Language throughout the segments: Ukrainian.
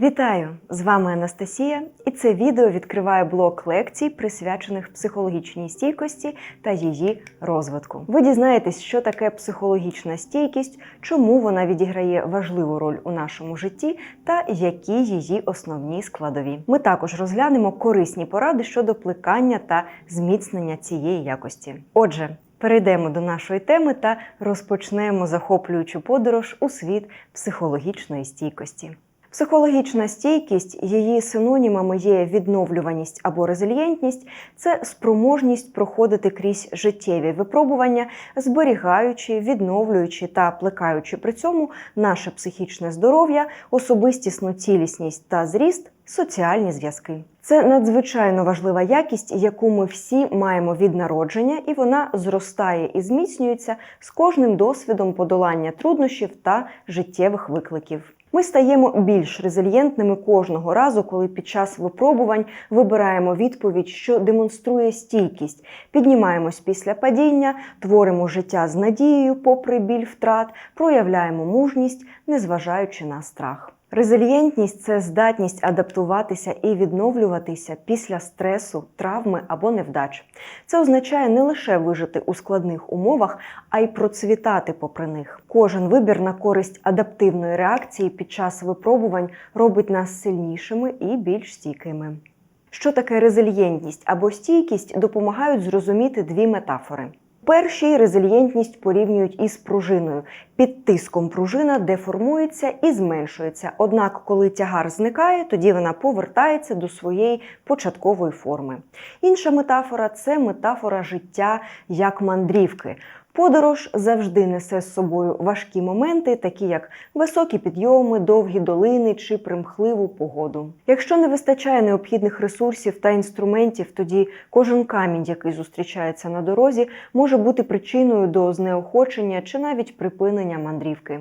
Вітаю! З вами Анастасія, і це відео відкриває блок лекцій, присвячених психологічній стійкості та її розвитку. Ви дізнаєтесь, що таке психологічна стійкість, чому вона відіграє важливу роль у нашому житті та які її основні складові. Ми також розглянемо корисні поради щодо плекання та зміцнення цієї якості. Отже. Перейдемо до нашої теми та розпочнемо захоплюючу подорож у світ психологічної стійкості. Психологічна стійкість, її синонімами є відновлюваність або резильєнтність, це спроможність проходити крізь життєві випробування, зберігаючи, відновлюючи та плекаючи при цьому наше психічне здоров'я, особистісну цілісність та зріст, соціальні зв'язки. Це надзвичайно важлива якість, яку ми всі маємо від народження, і вона зростає і зміцнюється з кожним досвідом подолання труднощів та життєвих викликів. Ми стаємо більш резильєнтними кожного разу, коли під час випробувань вибираємо відповідь, що демонструє стійкість, піднімаємось після падіння, творимо життя з надією, попри біль втрат, проявляємо мужність, незважаючи на страх. Резильєнтність це здатність адаптуватися і відновлюватися після стресу, травми або невдач. Це означає не лише вижити у складних умовах, а й процвітати попри них. Кожен вибір на користь адаптивної реакції під час випробувань робить нас сильнішими і більш стійкими. Що таке резильєнтність або стійкість допомагають зрозуміти дві метафори. Першій резильєнтність порівнюють із пружиною. Під тиском пружина деформується і зменшується. Однак, коли тягар зникає, тоді вона повертається до своєї початкової форми. Інша метафора це метафора життя як мандрівки. Подорож завжди несе з собою важкі моменти, такі як високі підйоми, довгі долини чи примхливу погоду. Якщо не вистачає необхідних ресурсів та інструментів, тоді кожен камінь, який зустрічається на дорозі, може бути причиною до знеохочення чи навіть припинення мандрівки.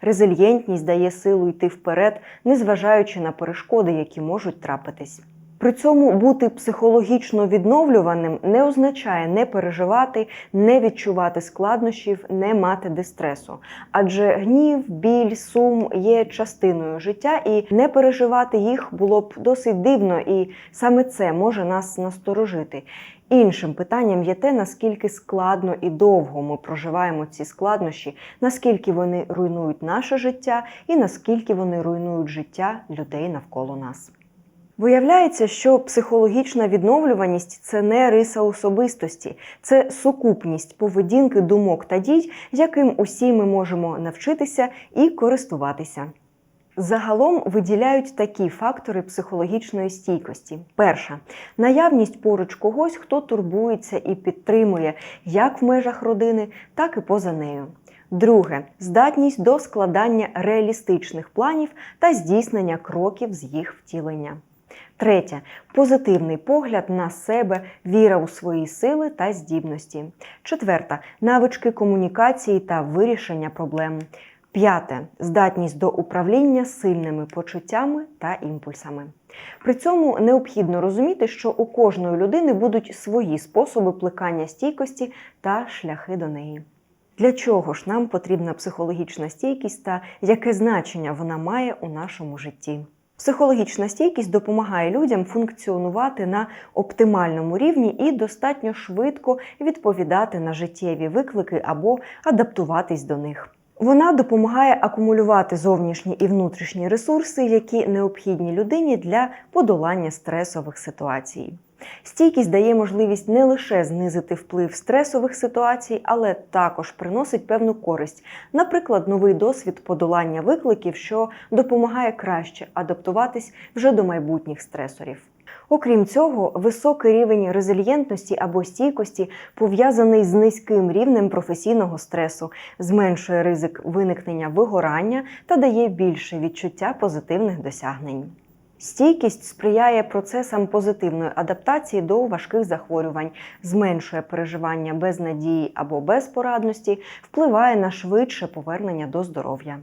Резильєнтність дає силу йти вперед, незважаючи на перешкоди, які можуть трапитись. При цьому бути психологічно відновлюваним не означає не переживати, не відчувати складнощів, не мати дистресу. Адже гнів, біль, сум є частиною життя, і не переживати їх було б досить дивно, і саме це може нас насторожити. Іншим питанням є те, наскільки складно і довго ми проживаємо ці складнощі, наскільки вони руйнують наше життя, і наскільки вони руйнують життя людей навколо нас. Виявляється, що психологічна відновлюваність це не риса особистості, це сукупність поведінки, думок та дій, яким усі ми можемо навчитися і користуватися. Загалом виділяють такі фактори психологічної стійкості: перша наявність поруч когось, хто турбується і підтримує як в межах родини, так і поза нею. Друге здатність до складання реалістичних планів та здійснення кроків з їх втілення. Третє позитивний погляд на себе, віра у свої сили та здібності. Четверта навички комунікації та вирішення проблем. П'яте здатність до управління сильними почуттями та імпульсами. При цьому необхідно розуміти, що у кожної людини будуть свої способи плекання стійкості та шляхи до неї. Для чого ж нам потрібна психологічна стійкість та яке значення вона має у нашому житті? Психологічна стійкість допомагає людям функціонувати на оптимальному рівні і достатньо швидко відповідати на життєві виклики або адаптуватись до них. Вона допомагає акумулювати зовнішні і внутрішні ресурси, які необхідні людині для подолання стресових ситуацій. Стійкість дає можливість не лише знизити вплив стресових ситуацій, але також приносить певну користь, наприклад, новий досвід подолання викликів, що допомагає краще адаптуватись вже до майбутніх стресорів. Окрім цього, високий рівень резильєнтності або стійкості пов'язаний з низьким рівнем професійного стресу, зменшує ризик виникнення вигорання та дає більше відчуття позитивних досягнень. Стійкість сприяє процесам позитивної адаптації до важких захворювань, зменшує переживання без надії або безпорадності, впливає на швидше повернення до здоров'я.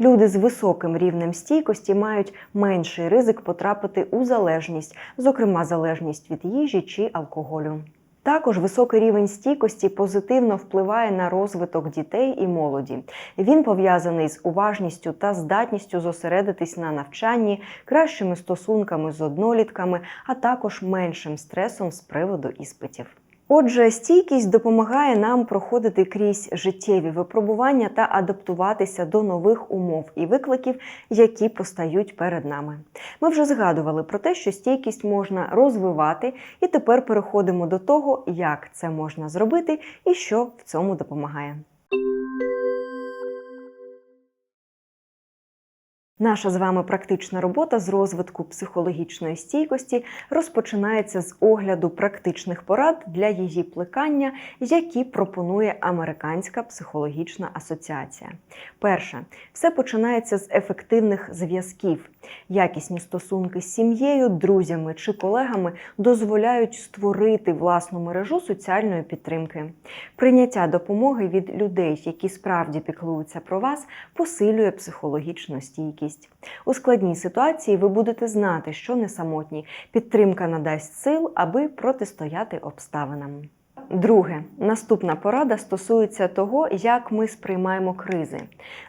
Люди з високим рівнем стійкості мають менший ризик потрапити у залежність, зокрема залежність від їжі чи алкоголю. Також високий рівень стійкості позитивно впливає на розвиток дітей і молоді. Він пов'язаний з уважністю та здатністю зосередитись на навчанні, кращими стосунками з однолітками, а також меншим стресом з приводу іспитів. Отже, стійкість допомагає нам проходити крізь життєві випробування та адаптуватися до нових умов і викликів, які постають перед нами. Ми вже згадували про те, що стійкість можна розвивати, і тепер переходимо до того, як це можна зробити і що в цьому допомагає. Наша з вами практична робота з розвитку психологічної стійкості розпочинається з огляду практичних порад для її плекання, які пропонує Американська психологічна асоціація. Перше, все починається з ефективних зв'язків. Якісні стосунки з сім'єю, друзями чи колегами дозволяють створити власну мережу соціальної підтримки. Прийняття допомоги від людей, які справді піклуються про вас, посилює психологічну стійкість. У складній ситуації ви будете знати, що не самотні. Підтримка надасть сил, аби протистояти обставинам. Друге, наступна порада стосується того, як ми сприймаємо кризи.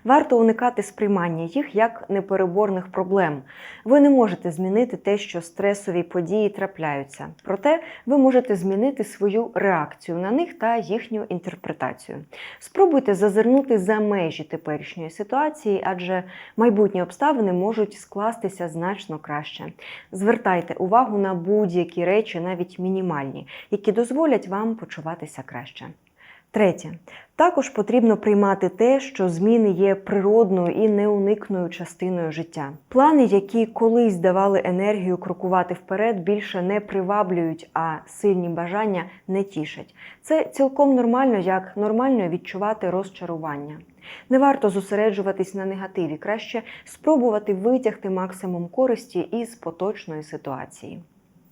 Варто уникати сприймання їх як непереборних проблем. Ви не можете змінити те, що стресові події трапляються. Проте ви можете змінити свою реакцію на них та їхню інтерпретацію. Спробуйте зазирнути за межі теперішньої ситуації, адже майбутні обставини можуть скластися значно краще. Звертайте увагу на будь-які речі, навіть мінімальні, які дозволять вам почуватися краще. Третє. Також потрібно приймати те, що зміни є природною і неуникною частиною життя. Плани, які колись давали енергію крокувати вперед, більше не приваблюють, а сильні бажання не тішать. Це цілком нормально, як нормально відчувати розчарування. Не варто зосереджуватись на негативі, краще спробувати витягти максимум користі із поточної ситуації.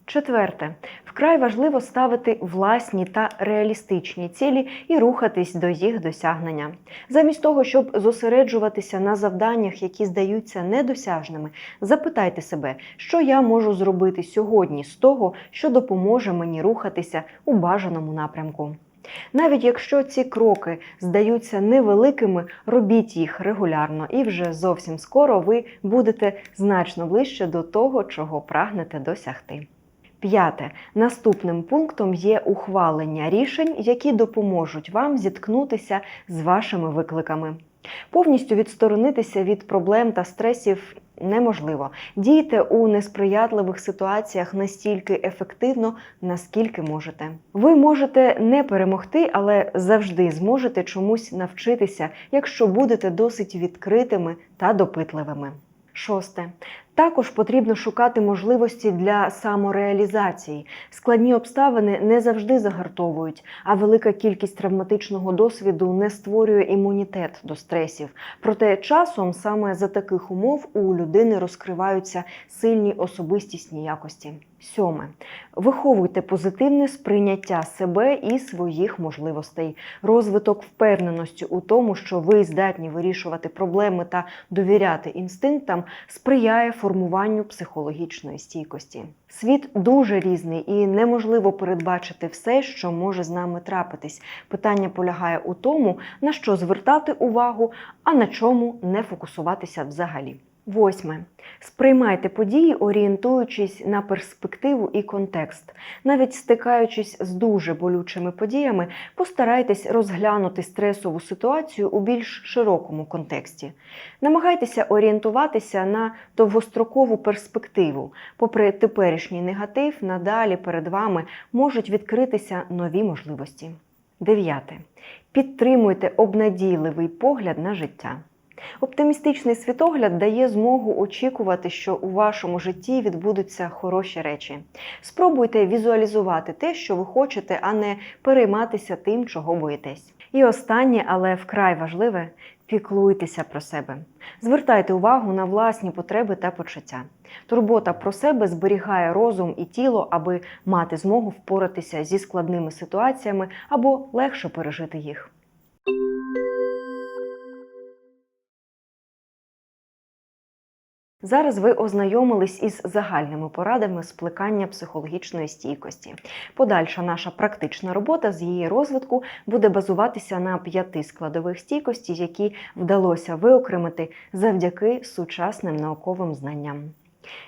Четверте, вкрай важливо ставити власні та реалістичні цілі і рухатись до їх досягнення. Замість того, щоб зосереджуватися на завданнях, які здаються недосяжними, запитайте себе, що я можу зробити сьогодні з того, що допоможе мені рухатися у бажаному напрямку. Навіть якщо ці кроки здаються невеликими, робіть їх регулярно, і вже зовсім скоро ви будете значно ближче до того, чого прагнете досягти. П'яте. Наступним пунктом є ухвалення рішень, які допоможуть вам зіткнутися з вашими викликами. Повністю відсторонитися від проблем та стресів неможливо. Дійте у несприятливих ситуаціях настільки ефективно, наскільки можете. Ви можете не перемогти, але завжди зможете чомусь навчитися, якщо будете досить відкритими та допитливими. Шосте. Також потрібно шукати можливості для самореалізації. Складні обставини не завжди загартовують, а велика кількість травматичного досвіду не створює імунітет до стресів. Проте часом саме за таких умов у людини розкриваються сильні особистісні якості. Сьоме. Виховуйте позитивне сприйняття себе і своїх можливостей. Розвиток впевненості у тому, що ви здатні вирішувати проблеми та довіряти інстинктам, сприяє формуванню психологічної стійкості. Світ дуже різний і неможливо передбачити все, що може з нами трапитись. Питання полягає у тому, на що звертати увагу, а на чому не фокусуватися взагалі. Восьме. Сприймайте події, орієнтуючись на перспективу і контекст. Навіть стикаючись з дуже болючими подіями, постарайтесь розглянути стресову ситуацію у більш широкому контексті. Намагайтеся орієнтуватися на довгострокову перспективу. Попри теперішній негатив, надалі перед вами можуть відкритися нові можливості. Дев'яте. Підтримуйте обнадійливий погляд на життя. Оптимістичний світогляд дає змогу очікувати, що у вашому житті відбудуться хороші речі. Спробуйте візуалізувати те, що ви хочете, а не перейматися тим, чого боїтесь. І останнє, але вкрай важливе піклуйтеся про себе. Звертайте увагу на власні потреби та почуття. Турбота про себе зберігає розум і тіло, аби мати змогу впоратися зі складними ситуаціями або легше пережити їх. Зараз ви ознайомились із загальними порадами з психологічної стійкості. Подальша наша практична робота з її розвитку буде базуватися на п'яти складових стійкості, які вдалося виокремити завдяки сучасним науковим знанням.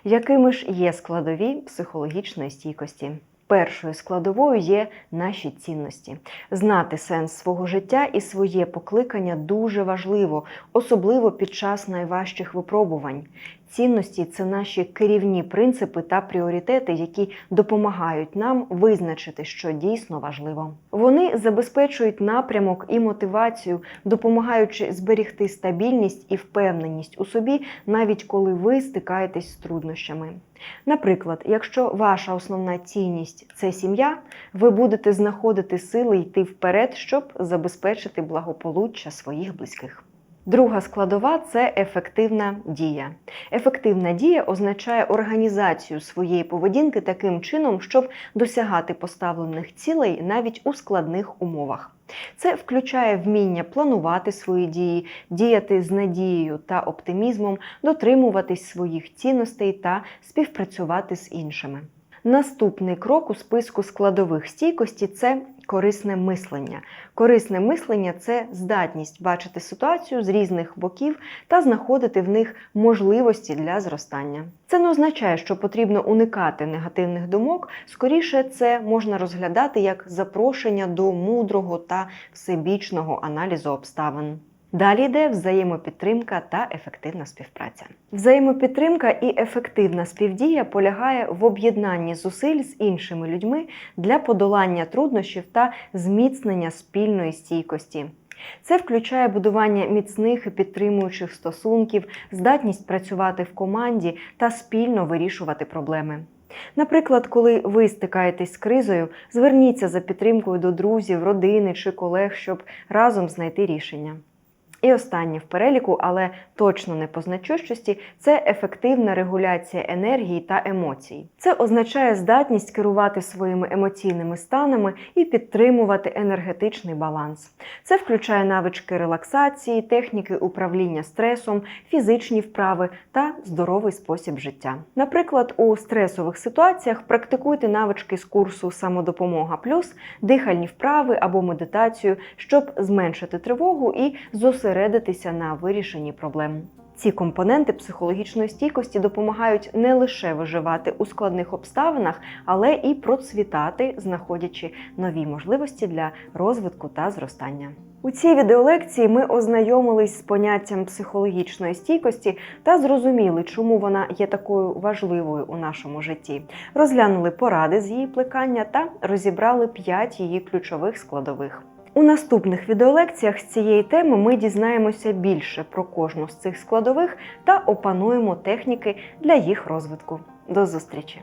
Якими ж є складові психологічної стійкості? Першою складовою є наші цінності. Знати сенс свого життя і своє покликання дуже важливо, особливо під час найважчих випробувань. Цінності це наші керівні принципи та пріоритети, які допомагають нам визначити, що дійсно важливо. Вони забезпечують напрямок і мотивацію, допомагаючи зберігти стабільність і впевненість у собі, навіть коли ви стикаєтесь з труднощами. Наприклад, якщо ваша основна цінність це сім'я, ви будете знаходити сили йти вперед, щоб забезпечити благополуччя своїх близьких. Друга складова це ефективна дія. Ефективна дія означає організацію своєї поведінки таким чином, щоб досягати поставлених цілей навіть у складних умовах. Це включає вміння планувати свої дії, діяти з надією та оптимізмом, дотримуватись своїх цінностей та співпрацювати з іншими. Наступний крок у списку складових стійкості це корисне мислення. Корисне мислення це здатність бачити ситуацію з різних боків та знаходити в них можливості для зростання. Це не означає, що потрібно уникати негативних думок. Скоріше, це можна розглядати як запрошення до мудрого та всебічного аналізу обставин. Далі йде взаємопідтримка та ефективна співпраця. Взаємопідтримка і ефективна співдія полягає в об'єднанні зусиль з іншими людьми для подолання труднощів та зміцнення спільної стійкості. Це включає будування міцних і підтримуючих стосунків, здатність працювати в команді та спільно вирішувати проблеми. Наприклад, коли ви стикаєтесь з кризою, зверніться за підтримкою до друзів, родини чи колег, щоб разом знайти рішення. І останнє в переліку, але точно не по значущості, це ефективна регуляція енергії та емоцій. Це означає здатність керувати своїми емоційними станами і підтримувати енергетичний баланс. Це включає навички релаксації, техніки управління стресом, фізичні вправи та здоровий спосіб життя. Наприклад, у стресових ситуаціях практикуйте навички з курсу Самодопомога плюс, дихальні вправи або медитацію, щоб зменшити тривогу і зосередитися на вирішенні проблем. Ці компоненти психологічної стійкості допомагають не лише виживати у складних обставинах, але і процвітати, знаходячи нові можливості для розвитку та зростання. У цій відеолекції ми ознайомились з поняттям психологічної стійкості та зрозуміли, чому вона є такою важливою у нашому житті. Розглянули поради з її плекання та розібрали п'ять її ключових складових. У наступних відеолекціях з цієї теми ми дізнаємося більше про кожну з цих складових та опануємо техніки для їх розвитку. До зустрічі!